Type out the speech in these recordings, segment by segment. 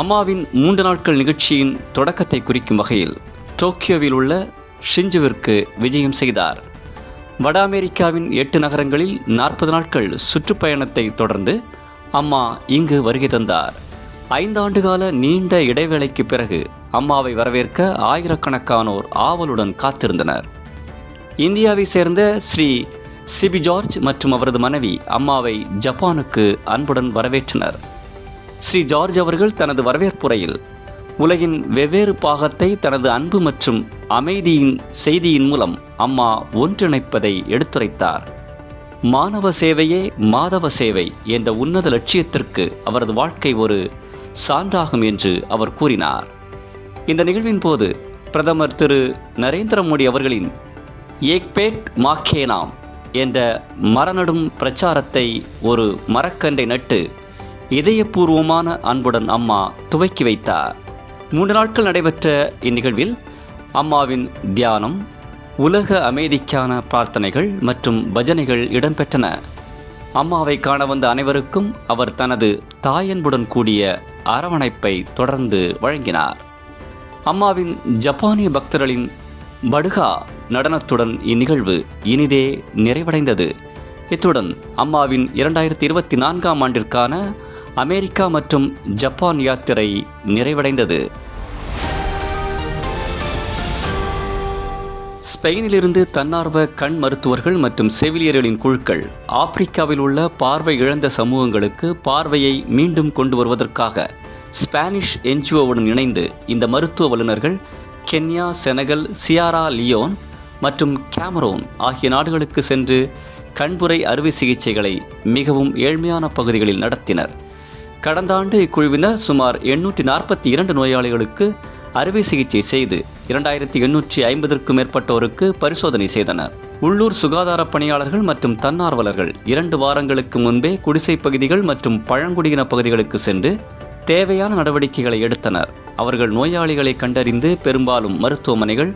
அம்மாவின் மூன்று நாட்கள் நிகழ்ச்சியின் தொடக்கத்தை குறிக்கும் வகையில் டோக்கியோவில் உள்ள ஷிஞ்சுவிற்கு விஜயம் செய்தார். வட அமெரிக்காவின் எட்டு நகரங்களில் நாற்பது நாட்கள் சுற்றுப்பயணத்தை தொடர்ந்து அம்மா இங்கு வருகை தந்தார். ஐந்தாண்டு கால நீண்ட இடைவேளைக்கு பிறகு அம்மாவை வரவேற்க ஆயிரக்கணக்கானோர் ஆவலுடன் காத்திருந்தனர். இந்தியாவை சேர்ந்த ஸ்ரீ சிபி ஜார்ஜ் மற்றும் அவரது மனைவி அம்மாவை ஜப்பானுக்கு அன்புடன் வரவேற்றனர். ஸ்ரீ ஜார்ஜ் அவர்கள் தனது வரவேற்புரையில் உலகின் வெவ்வேறு பாகத்தை தனது அன்பு மற்றும் அமைதியின் செய்தியின் மூலம் அம்மா ஒன்றிணைப்பதை எடுத்துரைத்தார். மாணவ சேவையே மாதவ சேவை என்ற உன்னத லட்சியத்திற்கு அவரது வாழ்க்கை ஒரு சான்றாகும் என்று அவர் கூறினார். இந்த நிகழ்வின் போது பிரதமர் திரு நரேந்திர மோடி அவர்களின் ஏக்பேட் மாக்கேனாம் என்ற மரநடும் பிரச்சாரத்தை ஒரு மரக்கன்றை நட்டு இதயபூர்வமான அன்புடன் அம்மா துவக்கி வைத்தார். மூன்று நாட்கள் நடைபெற்ற இந்நிகழ்வில் அம்மாவின் தியானம் உலக அமைதிக்கான பிரார்த்தனைகள் மற்றும் பஜனைகள் இடம்பெற்றன. அம்மாவை காண வந்த அனைவருக்கும் அவர் தனது தாயன்புடன் கூடிய அரவணைப்பை தொடர்ந்து வழங்கினார். அம்மாவின் ஜப்பானிய பக்தர்களின் படுகா நடனத்துடன் இந்நிகழ்வு இனிதே நிறைவடைந்தது. இத்துடன் அம்மாவின் இரண்டாயிரத்தி இருபத்தி நான்காம் ஆண்டிற்கான அமெரிக்கா மற்றும் ஜப்பான் யாத்திரை நிறைவடைந்தது. ஸ்பெயினிலிருந்து தன்னார்வ கண் மருத்துவர்கள் மற்றும் செவிலியர்களின் குழுக்கள் ஆப்பிரிக்காவில் உள்ள பார்வை இழந்த சமூகங்களுக்கு பார்வையை மீண்டும் கொண்டு வருவதற்காக ஸ்பானிஷ் என்ஜிஓவுடன் இணைந்து இந்த மருத்துவ வல்லுநர்கள் கென்யா செனகல் சியாரா லியோன் மற்றும் கேமரோன் ஆகிய நாடுகளுக்கு சென்று கண்புரை அறுவை சிகிச்சைகளை மிகவும் ஏழ்மையான பகுதிகளில் நடத்தினர். கடந்த ஆண்டு இக்குழுவினர் சுமார் எண்ணூற்றி நாற்பத்தி இரண்டு நோயாளிகளுக்கு அறுவை சிகிச்சை செய்து இரண்டாயிரத்தி எண்ணூற்றி ஐம்பதற்கும் மேற்பட்டோருக்கு பரிசோதனை செய்தனர். உள்ளூர் சுகாதார பணியாளர்கள் மற்றும் தன்னார்வலர்கள் இரண்டு வாரங்களுக்கு முன்பே குடிசை பகுதிகள் மற்றும் பழங்குடியின பகுதிகளுக்கு சென்று தேவையான நடவடிக்கைகளை எடுத்தனர். அவர்கள் நோயாளிகளை கண்டறிந்து பெரும்பாலும் மருத்துவமனைகள்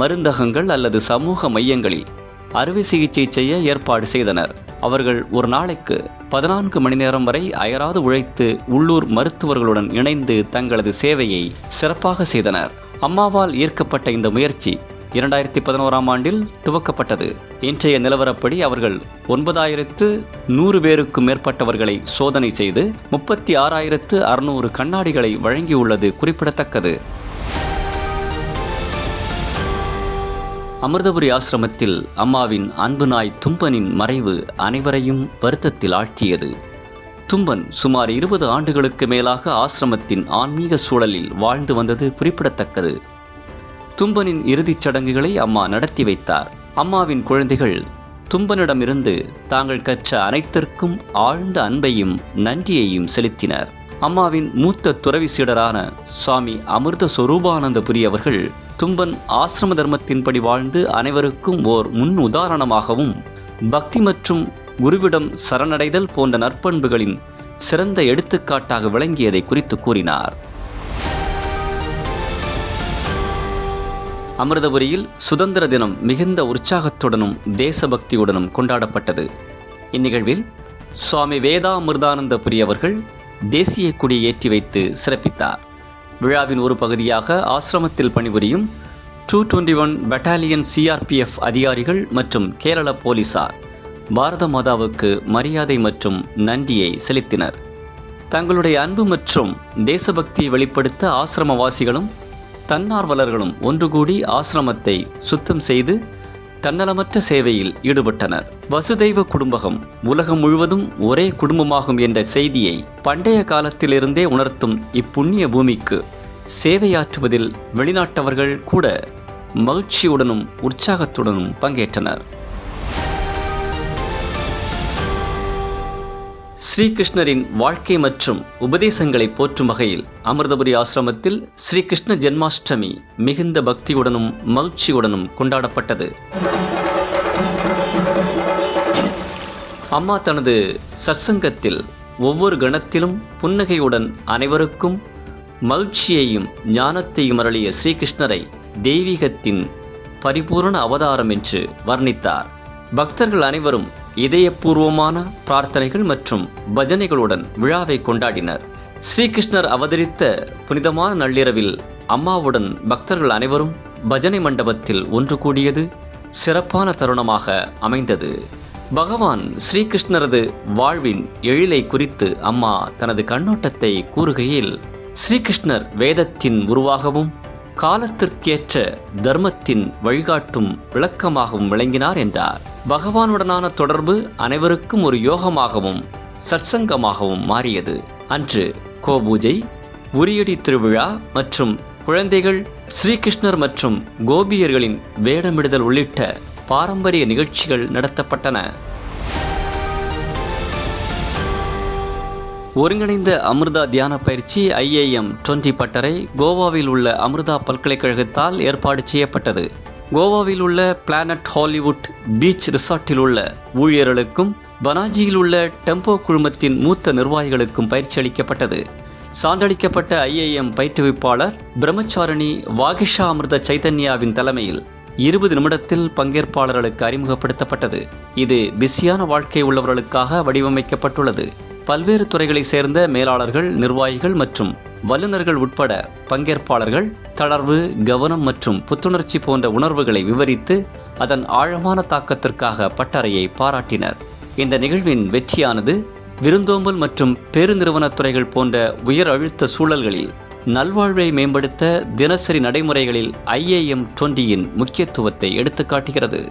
மருந்தகங்கள் அல்லது சமூக மையங்களில் அறுவை சிகிச்சை செய்ய ஏற்பாடு செய்தனர். அவர்கள் ஒரு நாளைக்கு பதினான்கு மணி நேரம் வரை அயராது உழைத்து உள்ளூர் மருத்துவர்களுடன் இணைந்து தங்களது சேவையை சிறப்பாக செய்தனர். அம்மாவால் ஈர்க்கப்பட்ட இந்த முயற்சி இரண்டாயிரத்தி பதினோராம் ஆண்டில் துவக்கப்பட்டது. இன்றைய நிலவரப்படி அவர்கள் ஒன்பதாயிரத்து நூறு பேருக்கும் மேற்பட்டவர்களை சோதனை செய்து முப்பத்தி ஆறாயிரத்து அறுநூறு கண்ணாடிகளை வழங்கியுள்ளது குறிப்பிடத்தக்கது. அமிர்தபுரி ஆசிரமத்தில் அம்மாவின் அன்பு நாய் தும்பனின் மறைவு அனைவரையும் வருத்தத்தில் ஆழ்த்தியது. தும்பன் சுமார் இருபது ஆண்டுகளுக்கு மேலாக ஆசிரமத்தின் ஆன்மீக சூழலில் வாழ்ந்து வந்தது குறிப்பிடத்தக்கது. தும்பனின் இறுதிச் சடங்குகளை அம்மா நடத்தி வைத்தார். அம்மாவின் குழந்தைகள் தும்பனிடமிருந்து தாங்கள் கற்ற அனைத்திற்கும் ஆழ்ந்த அன்பையும் நன்றியையும் செலுத்தினர். அம்மாவின் மூத்த துறவி சீடரான சுவாமி அமிர்த சொரூபானந்தபுரி அவர்கள் தும்பன் ஆசிரம தர்மத்தின்படி வாழ்ந்து அனைவருக்கும் ஓர் முன் உதாரணமாகவும் பக்தி மற்றும் குருவிடம் சரணடைதல் போன்ற நற்பண்புகளின் சிறந்த எடுத்துக்காட்டாக விளங்கியதை குறித்து கூறினார். அமிர்தபுரியில் சுதந்திர தினம் மிகுந்த உற்சாகத்துடனும் தேசபக்தியுடனும் கொண்டாடப்பட்டது. இந்நிகழ்வில் சுவாமி வேதா அமிர்தானந்தபுரி அவர்கள் தேசிய கொடியை ஏற்றி வைத்து சிறப்பித்தார். விழாவின் ஒரு பகுதியாக ஆசிரமத்தில் பணிபுரியும் two twenty one battalion CRPF அதிகாரிகள் மற்றும் கேரள போலீசார் பாரத மாதாவுக்கு மரியாதை மற்றும் நன்றியை செலுத்தினர். தங்களுடைய அன்பு மற்றும் தேசபக்தியை வெளிப்படுத்த ஆசிரமவாசிகளும் தன்னார்வலர்களும் ஒன்று கூடி ஆசிரமத்தை சுத்தம் செய்து தன்னலமற்ற சேவையில் ஈடுபட்டனர். வசுதெய்வ குடும்பகம் உலகம் முழுவதும் ஒரே குடும்பமாகும் என்ற செய்தியை பண்டைய காலத்திலிருந்தே உணர்த்தும் இப்புண்ணிய பூமிக்கு சேவையாற்றுவதில் வெளிநாட்டவர்கள் கூட மகிழ்ச்சியுடனும் உற்சாகத்துடனும் பங்கேற்றனர். ஸ்ரீகிருஷ்ணரின் வாழ்க்கை மற்றும் உபதேசங்களை போற்றும் வகையில் அமிர்தபுரி ஆசிரமத்தில் ஸ்ரீகிருஷ்ண ஜென்மாஷ்டமி மிகுந்த பக்தியுடனும் மகிழ்ச்சியுடனும் கொண்டாடப்பட்டது. அம்மா தனது சத்சங்கத்தில் ஒவ்வொரு கணத்திலும் புன்னகையுடன் அனைவருக்கும் மகிழ்ச்சியையும் ஞானத்தையும் அருளிய ஸ்ரீகிருஷ்ணரை தெய்வீகத்தின் பரிபூரண அவதாரம் என்று வர்ணித்தார். பக்தர்கள் அனைவரும் இதயபூர்வமான பிரார்த்தனைகள் மற்றும் பஜனைகளுடன் விழாவை கொண்டாடினர். ஸ்ரீகிருஷ்ணர் அவதரித்த புனிதமான நள்ளிரவில் அம்மாவுடன் பக்தர்கள் அனைவரும் பஜனை மண்டபத்தில் ஒன்று கூடியது சிறப்பான தருணமாக அமைந்தது. பகவான் ஸ்ரீகிருஷ்ணரது வாழ்வின் எழிலை குறித்து அம்மா தனது கண்ணோட்டத்தை கூறுகையில் ஸ்ரீகிருஷ்ணர் வேதத்தின் உருவாகவும் காலத்திற்கேற்ற தர்மத்தின் வழிகாட்டும் விளக்கமாகவும் விளங்கினார் என்றார். பகவானுடனான தொடர்பு அனைவருக்கும் ஒரு யோகமாகவும் சற்சங்கமாகவும் மாறியது. அன்று கோபூஜை உரியடி திருவிழா மற்றும் குழந்தைகள் ஸ்ரீகிருஷ்ணர் மற்றும் கோபியர்களின் வேடமிடுதல் உள்ளிட்ட பாரம்பரிய நிகழ்ச்சிகள் நடத்தப்பட்டன. ஒருங்கிணைந்த அமிர்தா தியான பயிற்சி ஐஏஎம் டுவெண்டி பட்டறை கோவாவில் உள்ள அமிர்தா பல்கலைக்கழகத்தால் ஏற்பாடு செய்யப்பட்டது. கோவாவில் உள்ள பிளானட் ஹாலிவுட் பீச் ரிசார்ட்டில் உள்ள ஊழியர்களுக்கும் பனாஜியில் உள்ள டெம்போ குழுமத்தின் மூத்த நிர்வாகிகளுக்கும் பயிற்சி அளிக்கப்பட்டது. சான்றளிக்கப்பட்ட ஐஏஎம் பயிற்றுவிப்பாளர் பிரம்மச்சாரணி வாகிஷா அமிர்த சைதன்யாவின் தலைமையில் இருபது நிமிடத்தில் பங்கேற்பாளர்களுக்கு அறிமுகப்படுத்தப்பட்டது. இது பிஸியான வாழ்க்கை உள்ளவர்களுக்காக வடிவமைக்கப்பட்டுள்ளது. பல்வேறு துறைகளைச் சேர்ந்த மேலாளர்கள் நிர்வாகிகள் மற்றும் வல்லுநர்கள் உட்பட பங்கேற்பாளர்கள் தளர்வு கவனம் மற்றும் புத்துணர்ச்சி போன்ற உணர்வுகளை விவரித்து அதன் ஆழமான தாக்கத்திற்காக பட்டறையை பாராட்டினர். இந்த நிகழ்வின் வெற்றியானது விருந்தோம்பல் மற்றும் பெருநிறுவனத் துறைகள் போன்ற உயர் அழுத்த சூழல்களில் நல்வாழ்வை மேம்படுத்த தினசரி நடைமுறைகளில் ஐஏஎம் டுவெண்டியின் முக்கியத்துவத்தை எடுத்துக்காட்டுகிறது.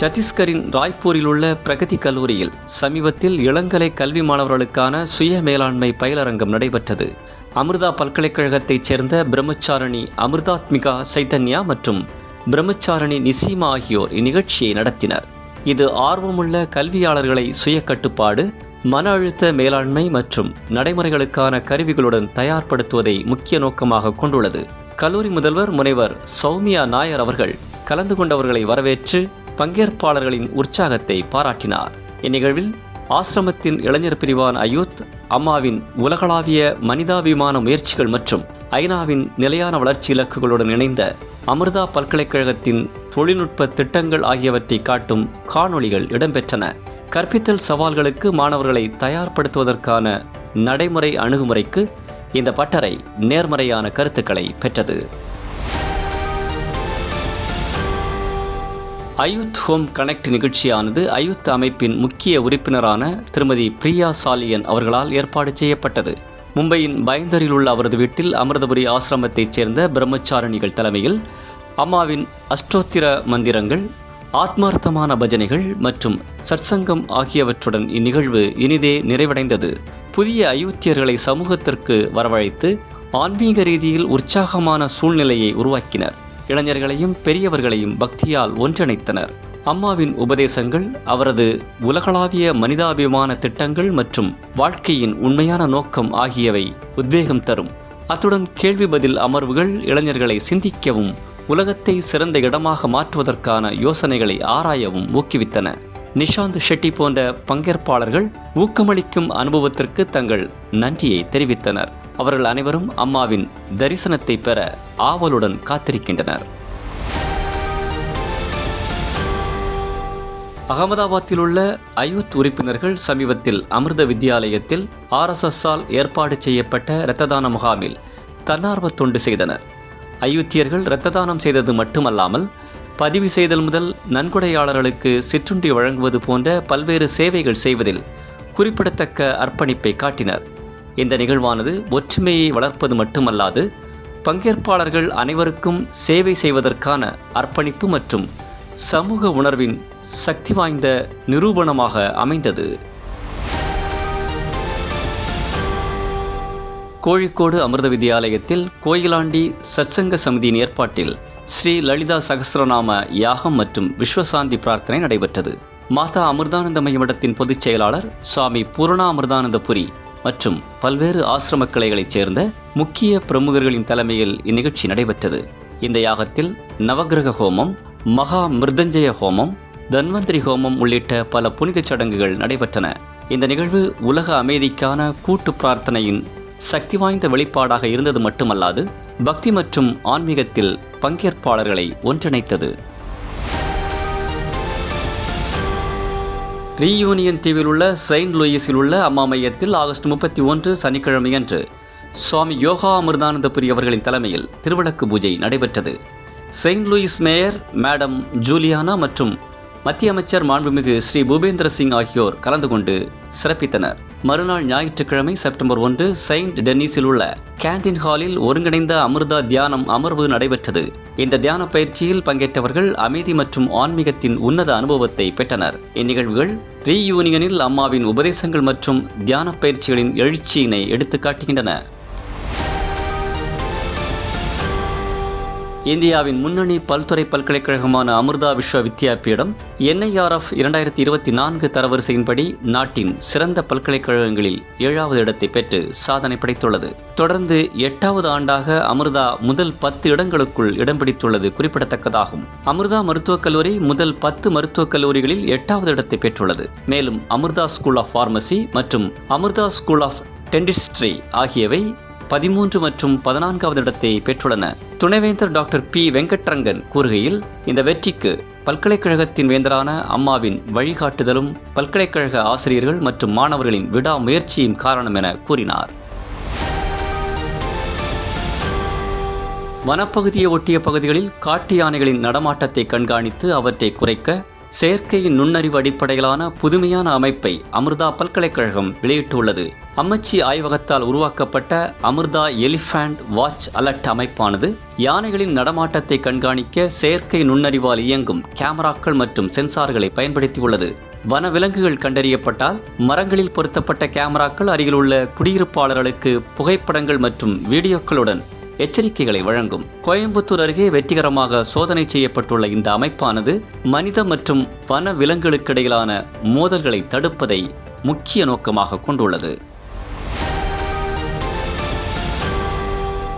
சத்தீஸ்கரின் ராய்ப்பூரில் உள்ள பிரகதி கல்லூரியில் சமீபத்தில் இளங்கலை கல்வி மாணவர்களுக்கான சுய மேலாண்மை பயிலரங்கம் நடைபெற்றது. அமிர்தா பல்கலைக்கழகத்தைச் சேர்ந்த பிரம்மச்சாரணி அமிர்தாத்மிகா சைதன்யா மற்றும் பிரம்மச்சாரணி நிசீமா ஆகியோர் இந்நிகழ்ச்சியை நடத்தினர். இது ஆர்வமுள்ள கல்வியாளர்களை சுய கட்டுப்பாடு மன அழுத்த மேலாண்மை மற்றும் நடைமுறைகளுக்கான கருவிகளுடன் தயார்படுத்துவதை முக்கிய நோக்கமாக கொண்டுள்ளது. கல்லூரி முதல்வர் முனைவர் சௌமியா நாயர் அவர்கள் கலந்து கொண்டவர்களை வரவேற்று பங்கேற்பாளர்களின் உற்சாகத்தை பாராட்டினார். இந்நிகழ்வில் ஆசிரமத்தின் இளைஞர் பிரிவான அயூத் அம்மாவின் உலகளாவிய மனிதாபிமான முயற்சிகள் மற்றும் ஐநாவின் நிலையான வளர்ச்சி இலக்குகளுடன் இணைந்த அமிர்தா பல்கலைக்கழகத்தின் தொழில்நுட்ப திட்டங்கள் ஆகியவற்றை காட்டும் காணொளிகள் இடம்பெற்றன. கற்பித்தல் சவால்களுக்கு மாணவர்களை தயார்படுத்துவதற்கான நடைமுறை அணுகுமுறைக்கு இந்த பட்டறை நேர்மறையான கருத்துக்களை பெற்றது. அயுத் ஹோம் கனெக்ட் நிகழ்ச்சியானது அயுத் அமைப்பின் முக்கிய உறுப்பினரான திருமதி பிரியா சாலியன் அவர்களால் ஏற்பாடு செய்யப்பட்டது. மும்பையின் பயந்தரில் உள்ள அவரது வீட்டில் அமிர்தபுரி ஆசிரமத்தைச் சேர்ந்த பிரம்மச்சாரணிகள் தலைமையில் அம்மாவின் அஷ்டோத்திர மந்திரங்கள் ஆத்மார்த்தமான பஜனைகள் மற்றும் சற்சங்கம் ஆகியவற்றுடன் இந்நிகழ்வு இனிதே நிறைவடைந்தது. புதிய அயோத்தியர்களை சமூகத்திற்கு வரவழைத்து ஆன்மீக ரீதியில் உற்சாகமான சூழ்நிலையை உருவாக்கினர். இளைஞர்களையும் பெரியவர்களையும் பக்தியால் ஒன்றிணைத்தனர். அம்மாவின் உபதேசங்கள் அவரது உலகளாவிய மனிதாபிமான திட்டங்கள் மற்றும் வாழ்க்கையின் உண்மையான நோக்கம் ஆகியவை உத்வேகம் தரும். அத்துடன் கேள்வி பதில் அமர்வுகள் இளைஞர்களை சிந்திக்கவும் உலகத்தை சிறந்த இடமாக மாற்றுவதற்கான யோசனைகளை ஆராயவும் ஊக்குவித்தன. நிஷாந்த் ஷெட்டி போன்ற பங்கேற்பாளர்கள் ஊக்கமளிக்கும் அனுபவத்திற்கு தங்கள் நன்றியை தெரிவித்தனர். அவர்கள் அனைவரும் அம்மாவின் தரிசனத்தை பெற ஆவலுடன் காத்திருக்கின்றனர். அகமதாபாத்தில் உள்ள அயூத் உறுப்பினர்கள் சமீபத்தில் அமிர்த வித்யாலயத்தில் ஆர்எஸ்எஸ்ஸால் ஏற்பாடு செய்யப்பட்ட இரத்த தான முகாமில் தன்னார்வ தொண்டு செய்தனர். அயோத்தியர்கள் இரத்த தானம் செய்தது மட்டுமல்லாமல் பதிவு செய்தல் முதல் நன்கொடையாளர்களுக்கு சிற்றுண்டி வழங்குவது போன்ற பல்வேறு சேவைகள் செய்வதில் குறிப்பிடத்தக்க அர்ப்பணிப்பை காட்டினர். இந்த நிகழ்வானது ஒற்றுமையை வளர்ப்பது மட்டுமல்லாது பங்கேற்பாளர்கள் அனைவருக்கும் சேவை செய்வதற்கான அர்ப்பணிப்பு மற்றும் சமூக உணர்வின் சக்தி வாய்ந்த நிரூபணமாக அமைந்தது. கோழிக்கோடு அமிர்த வித்யாலயத்தில் கோயிலாண்டி சத்சங்க சமிதியின் ஏற்பாட்டில் ஸ்ரீ லலிதா சகசிரநாம யாகம் மற்றும் விஸ்வசாந்தி பிரார்த்தனை நடைபெற்றது. மாதா அமிர்தானந்த மையமிடத்தின் பொதுச் செயலாளர் சுவாமி பூரணா அமிர்தானந்தபுரி மற்றும் பல்வேறு ஆசிரம கிளைகளைச் சேர்ந்த முக்கிய பிரமுகர்களின் தலைமையில் இந்நிகழ்ச்சி நடைபெற்றது. இந்த யாகத்தில் நவகிரக ஹோமம் மகா மிருதஞ்சய ஹோமம் தன்வந்திரி ஹோமம் உள்ளிட்ட பல புனித சடங்குகள் நடைபெற்றன. இந்த நிகழ்வு உலக அமைதிக்கான கூட்டு பிரார்த்தனையின் சக்தி வாய்ந்த வெளிப்பாடாக இருந்தது மட்டுமல்லாது பக்தி மற்றும் ஆன்மீகத்தில் பங்கேற்பாளர்களை ஒன்றிணைத்தது. ரீயூனியன் தீவில் உள்ள செயின்ட் லூயிஸில் உள்ள அம்மா மையத்தில் ஆகஸ்ட் முப்பத்தி ஒன்று சனிக்கிழமையன்று சுவாமி யோகா அமிர்தானந்தபுரி அவர்களின் தலைமையில் திருவிளக்கு பூஜை நடைபெற்றது. Saint Louis mayor madam Juliana மற்றும் மத்திய அமைச்சர் மாண்புமிகு ஸ்ரீ பூபேந்திர சிங் ஆகியோர் கலந்து கொண்டு சிறப்பித்தனர். மறுநாள் ஞாயிற்றுக்கிழமை செப்டம்பர் ஒன்று செயின்ட் டென்னிஸில் உள்ள கேண்டீன் ஹாலில் ஒருங்கிணைந்த அமிர்தா தியானம் அமர்வு நடைபெற்றது. இந்த தியான பயிற்சியில் பங்கேற்றவர்கள் அமைதி மற்றும் ஆன்மீகத்தின் உன்னத அனுபவத்தை பெற்றனர். இந்நிகழ்வுகள் ரீயூனியனில் அம்மாவின் உபதேசங்கள் மற்றும் தியான பயிற்சிகளின் எழுச்சியினை எடுத்துக் இந்தியாவின் முன்னணி பல்துறை பல்கலைக்கழகமான அமிர்தா விஸ்வ வித்யாபீடம் என்ஐஆர்எஃப் இரண்டாயிரத்தி இருபத்தி நான்கு தரவரிசையின்படி நாட்டின் சிறந்த பல்கலைக்கழகங்களில் ஏழாவது இடத்தை பெற்று சாதனை படைத்துள்ளது. தொடர்ந்து எட்டாவது ஆண்டாக அமிர்தா முதல் பத்து இடங்களுக்குள் இடம் பிடித்துள்ளது குறிப்பிடத்தக்கதாகும். அமிர்தா மருத்துவக் கல்லூரி முதல் பத்து மருத்துவக் கல்லூரிகளில் எட்டாவது இடத்தை பெற்றுள்ளது. மேலும் அமிர்தா ஸ்கூல் ஆஃப் பார்மசி மற்றும் அமிர்தா ஸ்கூல் ஆஃப் டென்டிஸ்ட்ரி ஆகியவை பதிமூன்று மற்றும் பதினான்காவது இடத்தை பெற்றுள்ளன. துணைவேந்தர் டாக்டர் பி. வெங்கட்ரங்கன் கூறுகையில் இந்த வெற்றிக்கு பல்கலைக்கழகத்தின் வேந்தரான அம்மாவின் வழிகாட்டுதலும் பல்கலைக்கழக ஆசிரியர்கள் மற்றும் மாணவர்களின் விடாமுயற்சியும் காரணம் என கூறினார். வனப்பகுதியை ஒட்டிய பகுதிகளில் காட்டு யானைகளின் நடமாட்டத்தை கண்காணித்து அவற்றை குறைக்க செயற்கை நுண்ணறிவு அடிப்படையிலான புதுமையான அமைப்பை அமிர்தா பல்கலைக்கழகம் வெளியிட்டுள்ளது. அம்மச்சி ஆய்வகத்தால் உருவாக்கப்பட்ட அமிர்தா எலிஃபண்ட் வாட்ச் அலர்ட் அமைப்பானது யானைகளின் நடமாட்டத்தை கண்காணிக்க செயற்கை நுண்ணறிவால் இயங்கும் கேமராக்கள் மற்றும் சென்சார்களை பயன்படுத்தியுள்ளது. வன விலங்குகள் கண்டறியப்பட்டால் மரங்களில் பொருத்தப்பட்ட கேமராக்கள் அருகில் உள்ள குடியிருப்பாளர்களுக்கு புகைப்படங்கள் மற்றும் வீடியோக்களுடன் எச்சரிக்கைகளை வழங்கும். கோயம்புத்தூர் அருகே வெற்றிகரமாக சோதனை செய்யப்பட்டுள்ள இந்த அமைப்பானது மனித மற்றும் வன விலங்குகளுக்கிடையிலான மோதல்களை தடுப்பதை முக்கிய நோக்கமாக கொண்டுள்ளது.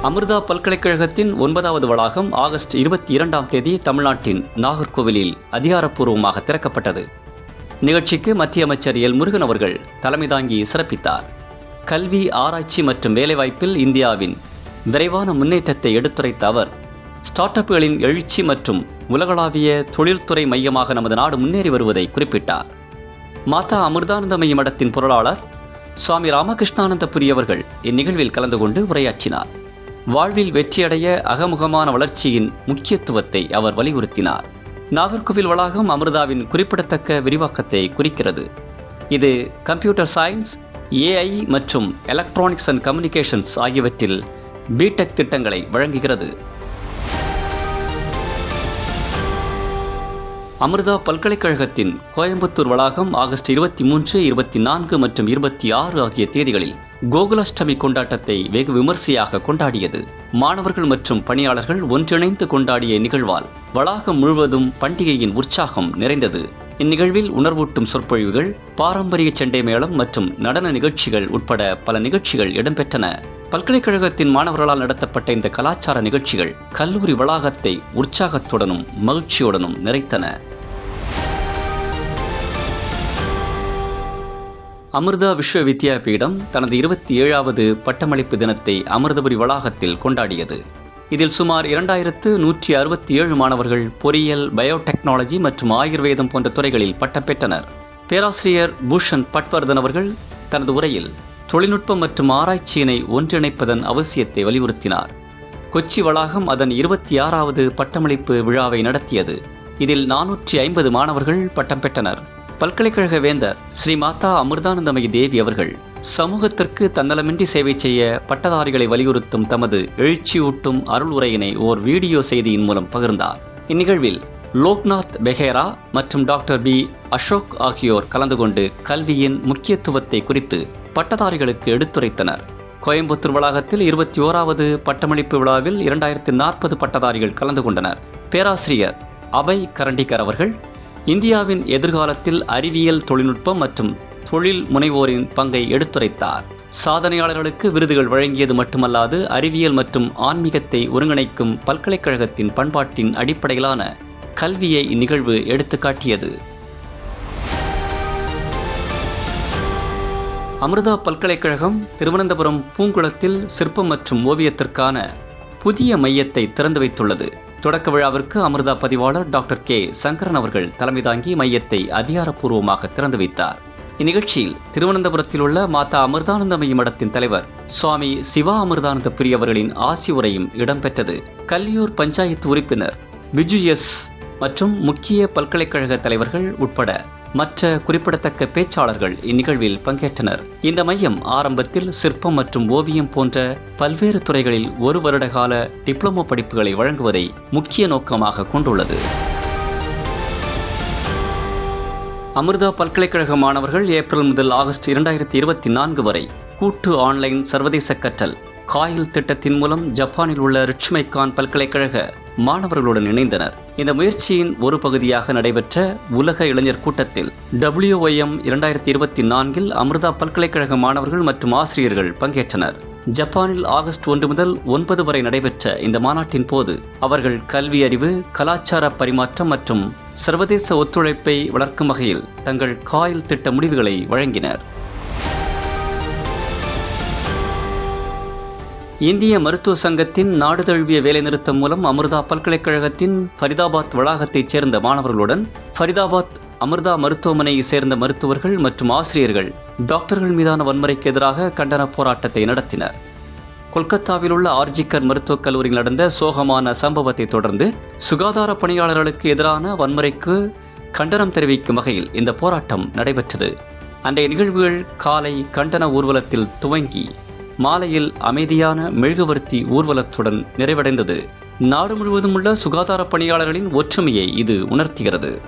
அமிர்தா பல்கலைக்கழகத்தின் ஒன்பதாவது வளாகம் ஆகஸ்ட் இருபத்தி இரண்டாம் தேதி தமிழ்நாட்டின் நாகர்கோவிலில் அதிகாரப்பூர்வமாக திறக்கப்பட்டது. நிகழ்ச்சிக்கு மத்திய அமைச்சர் எல். முருகன் அவர்கள் தலைமை தாங்கி சிறப்பித்தார். கல்வி ஆராய்ச்சி மற்றும் வேலைவாய்ப்பில் இந்தியாவின் விரைவான முன்னேற்றத்தை எடுத்துரைத்த அவர் ஸ்டார்ட் அப்புகளின் எழுச்சி மற்றும் உலகளாவிய தொழில்துறை மையமாக நமது நாடு முன்னேறி வருவதை குறிப்பிட்டார். மாதா அமிர்தானந்தமய மடத்தின் பொருளாளர் சுவாமி ராமகிருஷ்ணானந்தபுரி அவர்கள் இந்நிகழ்வில் கலந்து கொண்டு உரையாற்றினார். வாழ்வில் வெற்றியடைய அகமுகமான வளர்ச்சியின் முக்கியத்துவத்தை அவர் வலியுறுத்தினார். நாகர்கோவில் வளாகம் அமிர்தாவின் குறிப்பிடத்தக்க விரிவாக்கத்தை குறிக்கிறது. இது கம்ப்யூட்டர் சயின்ஸ் ஏஐ மற்றும் எலக்ட்ரானிக்ஸ் அண்ட் கம்யூனிகேஷன்ஸ் ஆகியவற்றில் பிடெக் திட்டங்களை வழங்குகிறது. அமிர்தா பல்கலைக்கழகத்தின் கோயம்புத்தூர் வளாகம் ஆகஸ்ட் இருபத்தி மூன்று இருபத்தி நான்கு மற்றும் இருபத்தி ஆறு ஆகிய தேதிகளில் கோகுலாஷ்டமி கொண்டாட்டத்தை வெகு விமர்சையாக கொண்டாடியது. மாணவர்கள் மற்றும் பணியாளர்கள் ஒன்றிணைந்து கொண்டாடிய நிகழ்வால் வளாகம் முழுவதும் பண்டிகையின் உற்சாகம் நிறைந்தது. இந்நிகழ்வில் உணர்வூட்டும் சொற்பொழிவுகள் பாரம்பரிய செண்டை மேளம் மற்றும் நடன நிகழ்ச்சிகள் உட்பட பல நிகழ்ச்சிகள் இடம்பெற்றன. பல்கலைக்கழகத்தின் மாணவர்களால் நடத்தப்பட்ட இந்த கலாச்சார நிகழ்ச்சிகள் கல்லூரி வளாகத்தை உற்சாகத்துடனும் மகிழ்ச்சியுடனும் நிறைத்தன. அமிர்தா விஸ்வ வித்யாபீடம் தனது இருபத்தி ஏழாவது பட்டமளிப்பு தினத்தை அமிர்தபுரி வளாகத்தில் கொண்டாடியது. இதில் சுமார் இரண்டாயிரத்து நூற்றி அறுபத்தி ஏழு மாணவர்கள் பொறியியல் பயோடெக்னாலஜி மற்றும் ஆயுர்வேதம் போன்ற துறைகளில் பட்டம் பெற்றனர். பேராசிரியர் பூஷன் பட்வர்தன் அவர்கள் தனது உரையில் தொழில்நுட்பம் மற்றும் ஆராய்ச்சியினை ஒன்றிணைப்பதன் அவசியத்தை வலியுறுத்தினார். கொச்சி வளாகம் அதன் இருபத்தி ஆறாவது பட்டமளிப்பு விழாவை நடத்தியது. இதில் நானூற்றி ஐம்பது மாணவர்கள் பட்டம் பெற்றனர். பல்கலைக்கழக வேந்தர் ஸ்ரீ மாதா அமிர்தானந்தமயி தேவி அவர்கள் சமூகத்திற்கு தன்னலமின்றி சேவை செய்ய பட்டதாரிகளை வலியுறுத்தும் தமது எழுச்சியூட்டும் அருள் உரையினை ஓர் வீடியோ செய்தியின் மூலம் பகிர்ந்தார். இந்நிகழ்வில் லோக்நாத் பெஹேரா மற்றும் டாக்டர் பி. அசோக் ஆகியோர் கலந்து கொண்டு கல்வியின் முக்கியத்துவத்தை குறித்து பட்டதாரிகளுக்கு எடுத்துரைத்தனர். கோயம்புத்தூர் வளாகத்தில் இருபத்தி ஓராவது பட்டமளிப்பு விழாவில் இரண்டாயிரத்தி நாற்பது பட்டதாரிகள் கலந்து கொண்டனர். பேராசிரியர் அபய் கரண்டிகர் அவர்கள் இந்தியாவின் எதிர்காலத்தில் அறிவியல் தொழில்நுட்பம் மற்றும் தொழில் முனைவோரின் பங்கை எடுத்துரைத்தார். சாதனையாளர்களுக்கு விருதுகள் வழங்கியது மட்டுமல்லாது அறிவியல் மற்றும் ஆன்மீகத்தை ஒருங்கிணைக்கும் பல்கலைக்கழகத்தின் பண்பாட்டின் அடிப்படையிலான கல்வியை இந்நிகழ்வு எடுத்துக்காட்டியது. அமிர்தா பல்கலைக்கழகம் திருவனந்தபுரம் பூங்குளத்தில் சிற்பம் மற்றும் ஓவியத்திற்கான புதிய மையத்தை திறந்து வைத்துள்ளது. தொடக்க விழாவிற்கு அமிர்தா பதிவாளர் டாக்டர் கே. சங்கரன் அவர்கள் தலைமை தாங்கி மையத்தை அதிகாரப்பூர்வமாக திறந்து வைத்தார். இந்நிகழ்ச்சியில் திருவனந்தபுரத்தில் உள்ள மாதா அமிர்தானந்தமயி மடத்தின் தலைவர் சுவாமி சிவா அமிர்தானந்த பிரியவர்களின் ஆசி உரையும் இடம்பெற்றது. கல்லியூர் பஞ்சாயத்து உறுப்பினர் பிஜு எஸ். மற்றும் முக்கிய பல்கலைக்கழக தலைவர்கள் உட்பட மற்ற குறிப்பிடத்தக்க பேச்சாளர்கள் இந்நிகழ்வில் பங்கேற்றனர். இந்த மையம் ஆரம்பத்தில் சிற்பம் மற்றும் ஓவியம் போன்ற பல்வேறு துறைகளில் ஒரு வருட கால டிப்ளமோ படிப்புகளை வழங்குவதை முக்கிய நோக்கமாக கொண்டுள்ளது. அமிர்தா பல்கலைக்கழக மாணவர்கள் ஏப்ரல் முதல் ஆகஸ்ட் இரண்டாயிரத்தி இருபத்தி நான்கு வரை கூட்டு ஆன்லைன் சர்வதேச கற்றல் காயில் திட்டத்தின் மூலம் ஜப்பானில் உள்ள ரிச்மைகான் பல்கலைக்கழக மாணவர்களுடன் இணைந்தனர். இந்த முயற்சியின் ஒரு பகுதியாக நடைபெற்ற உலக இளைஞர் கூட்டத்தில் டபிள்யூஒஎம் இரண்டாயிரத்தி இருபத்தி நான்கில் அமிர்தா பல்கலைக்கழக மாணவர்கள் மற்றும் ஆசிரியர்கள் பங்கேற்றனர். ஜப்பானில் ஆகஸ்ட் ஒன்று முதல் ஒன்பது வரை நடைபெற்ற இந்த மாநாட்டின் போது அவர்கள் கல்வி அறிவு கலாச்சார பரிமாற்றம் மற்றும் சர்வதேச ஒத்துழைப்பை வளர்க்கும் வகையில் தங்கள் காயில் திட்ட முடிவுகளை வழங்கினர். இந்திய மருத்துவ சங்கத்தின் நாடு தழுவிய வேலைநிறுத்தம் மூலம் அமிர்தா பல்கலைக்கழகத்தின் ஃபரிதாபாத் வளாகத்தைச் சேர்ந்த மாணவர்களுடன் ஃபரிதாபாத் அமிர்தா மருத்துவமனையை சேர்ந்த மருத்துவர்கள் மற்றும் ஆசிரியர்கள் டாக்டர்கள் மீதான வன்முறைக்கு எதிராக கண்டன போராட்டத்தை நடத்தினர். கொல்கத்தாவில் உள்ள ஆர்ஜிக்கர் மருத்துவக் கல்லூரியில் நடந்த சோகமான சம்பவத்தை தொடர்ந்து சுகாதார பணியாளர்களுக்கு எதிரான வன்முறைக்கு கண்டனம் தெரிவிக்கும் வகையில் இந்த போராட்டம் நடைபெற்றது. அன்றைய நிகழ்வுகள் காலை கண்டன ஊர்வலத்தில் துவங்கி மாலையில் அமைதியான மெழுகுவர்த்தி ஊர்வலத்துடன் நிறைவடைந்தது. நாடு முழுவதும் உள்ள சுகாதார பணியாளர்களின் ஒற்றுமையை இது உணர்த்துகிறது.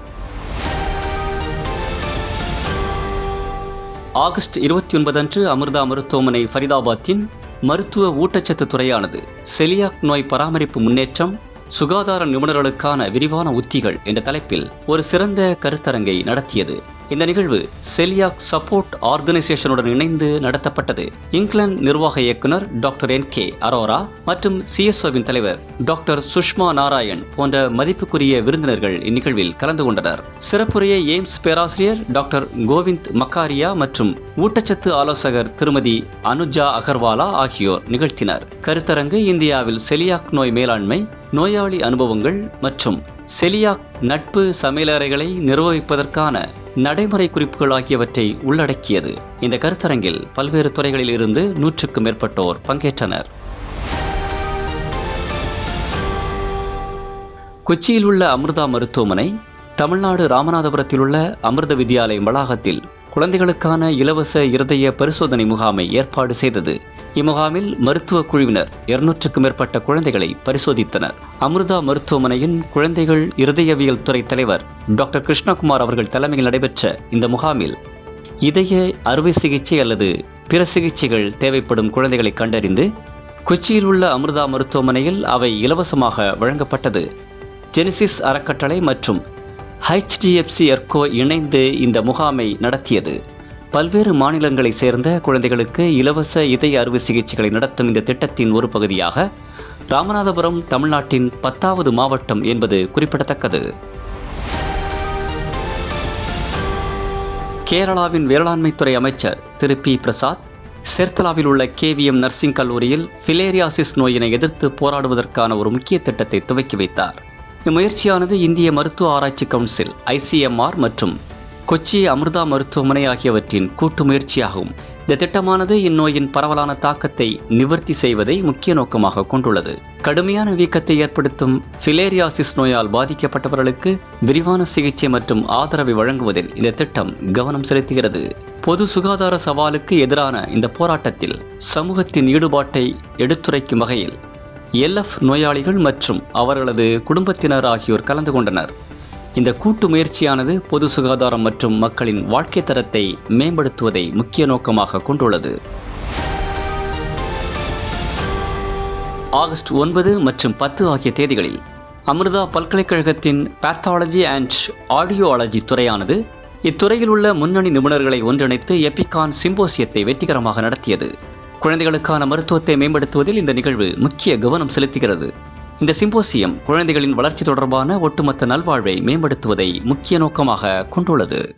ஆகஸ்ட் இருபத்தி ஒன்பது அன்று அமிர்தா மருத்துவமனை ஃபரிதாபாத்தின் மருத்துவ ஊட்டச்சத்து துறையானது செலியாக் நோய் பராமரிப்பு முன்னேற்றம் சுகாதார நிபுணர்களுக்கான விரிவான உத்திகள் என்ற தலைப்பில் ஒரு சிறந்த கருத்தரங்கை நடத்தியது. இந்த நிகழ்வு செலியாக் சப்போர்ட் ஆர்கனைசேஷனுடன் இணைந்து நடத்தப்பட்டது. இங்கிலாந்து நிர்வாக இயக்குனர் டாக்டர் என் கே அரோரா மற்றும் சிஎஸ்ஓவின் தலைவர் டாக்டர் சுஷ்மா நாராயண் போன்ற மதிப்புக்குரிய விருந்தினர்கள் இந்நிகழ்வில் கலந்து கொண்டனர். சிறப்புரிய எய்ம்ஸ் பேராசிரியர் டாக்டர் கோவிந்த் மக்காரியா மற்றும் ஊட்டச்சத்து ஆலோசகர் திருமதி அனுஜா அகர்வாலா ஆகியோர் நிகழ்த்தினர். கருத்தரங்கு இந்தியாவில் செலியாக் நோய் மேலாண்மை நோயாளி அனுபவங்கள் மற்றும் செலியாக் நட்பு சமையலறைகளை நிர்வகிப்பதற்கான நடைமுறை குறிப்புகள் ஆகியவற்றை உள்ளடக்கியது. இந்த கருத்தரங்கில் பல்வேறு துறைகளில் இருந்து நூற்றுக்கும் மேற்பட்டோர் பங்கேற்றனர். கொச்சியில் உள்ள அமிர்தா மருத்துவமனை தமிழ்நாடு ராமநாதபுரத்தில் உள்ள அமிர்த வித்யாலயம் வளாகத்தில் குழந்தைகளுக்கான இலவச இருதய பரிசோதனை முகாமை ஏற்பாடு செய்தது. இம்முகாமில் மருத்துவ குழுவினர் இருநூற்றுக்கும் மேற்பட்ட குழந்தைகளை பரிசோதித்தனர் அமிர்தா மருத்துவமனையின் குழந்தைகள் இருதயவியல் துறை தலைவர் டாக்டர் கிருஷ்ணகுமார் அவர்கள் தலைமையில் நடைபெற்ற இந்த முகாமில் இதய அறுவை சிகிச்சை அல்லது பிற சிகிச்சைகள் தேவைப்படும் குழந்தைகளை கண்டறிந்து கொச்சியில் உள்ள அமிர்தா மருத்துவமனையில் அவை இலவசமாக வழங்கப்பட்டது ஜெனிசிஸ் அறக்கட்டளை மற்றும் ஹெச்டிஎஃப்சி எர்கோ இணைந்து இந்த முகாமை நடத்தியது பல்வேறு மாநிலங்களைச் சேர்ந்த குழந்தைகளுக்கு இலவச இதய அறுவை சிகிச்சைகளை நடத்தும் இந்த திட்டத்தின் ஒரு பகுதியாக ராமநாதபுரம் தமிழ்நாட்டின் பத்தாவது மாவட்டம் என்பது குறிப்பிடத்தக்கது. கேரளாவின் வேளாண்மைத்துறை அமைச்சர் திரு பி. பிரசாத் செர்த்தலாவில் உள்ள கேவிஎம் நர்சிங் கல்லூரியில் ஃபிலேரியாசிஸ் நோயினை எதிர்த்து போராடுவதற்கான ஒரு முக்கிய திட்டத்தை துவக்கி வைத்தார். இம்முயற்சியானது இந்திய மருத்துவ ஆராய்ச்சி கவுன்சில் ஐசிஎம்ஆர் மற்றும் கொச்சி அமிர்தா மருத்துவமனை ஆகியவற்றின் கூட்டு முயற்சியாகும் இந்த திட்டமானது இந்நோயின் பரவலான தாக்கத்தை நிவர்த்தி செய்வதை முக்கிய நோக்கமாக கொண்டுள்ளது. கடுமையான வீக்கத்தை ஏற்படுத்தும் ஃபிலேரியாசிஸ் நோயால் பாதிக்கப்பட்டவர்களுக்கு விரிவான சிகிச்சை மற்றும் ஆதரவை வழங்குவதில் இந்த திட்டம் கவனம் செலுத்துகிறது. பொது சுகாதார சவாலுக்கு எதிரான இந்த போராட்டத்தில் சமூகத்தின் ஈடுபாட்டை எடுத்துரைக்கும் வகையில் எல்எஃப் நோயாளிகள் மற்றும் அவர்களது குடும்பத்தினர் ஆகியோர் கலந்து கொண்டனர். இந்த கூட்டு முயற்சியானது பொது சுகாதாரம் மற்றும் மக்களின் வாழ்க்கை தரத்தை மேம்படுத்துவதை முக்கிய நோக்கமாக கொண்டுள்ளது. ஆகஸ்ட் ஒன்பது மற்றும் பத்து ஆகிய தேதிகளில் அமிர்தா பல்கலைக்கழகத்தின் பேத்தாலஜி அண்ட் ஆடியோலஜி துறையானது இத்துறையில் உள்ள முன்னணி நிபுணர்களை ஒன்றிணைத்து எபிகான் சிம்போசியத்தை வெற்றிகரமாக நடத்தியது. குழந்தைகளுக்கான மருத்துவத்தை மேம்படுத்துவதில் இந்த நிகழ்வு முக்கிய கவனம் செலுத்துகிறது. இந்த சிம்போசியம் குழந்தைகளின் வளர்ச்சி தொடர்பான ஒட்டுமொத்த நல்வாழ்வை மேம்படுத்துவதை முக்கிய நோக்கமாக கொண்டுள்ளது.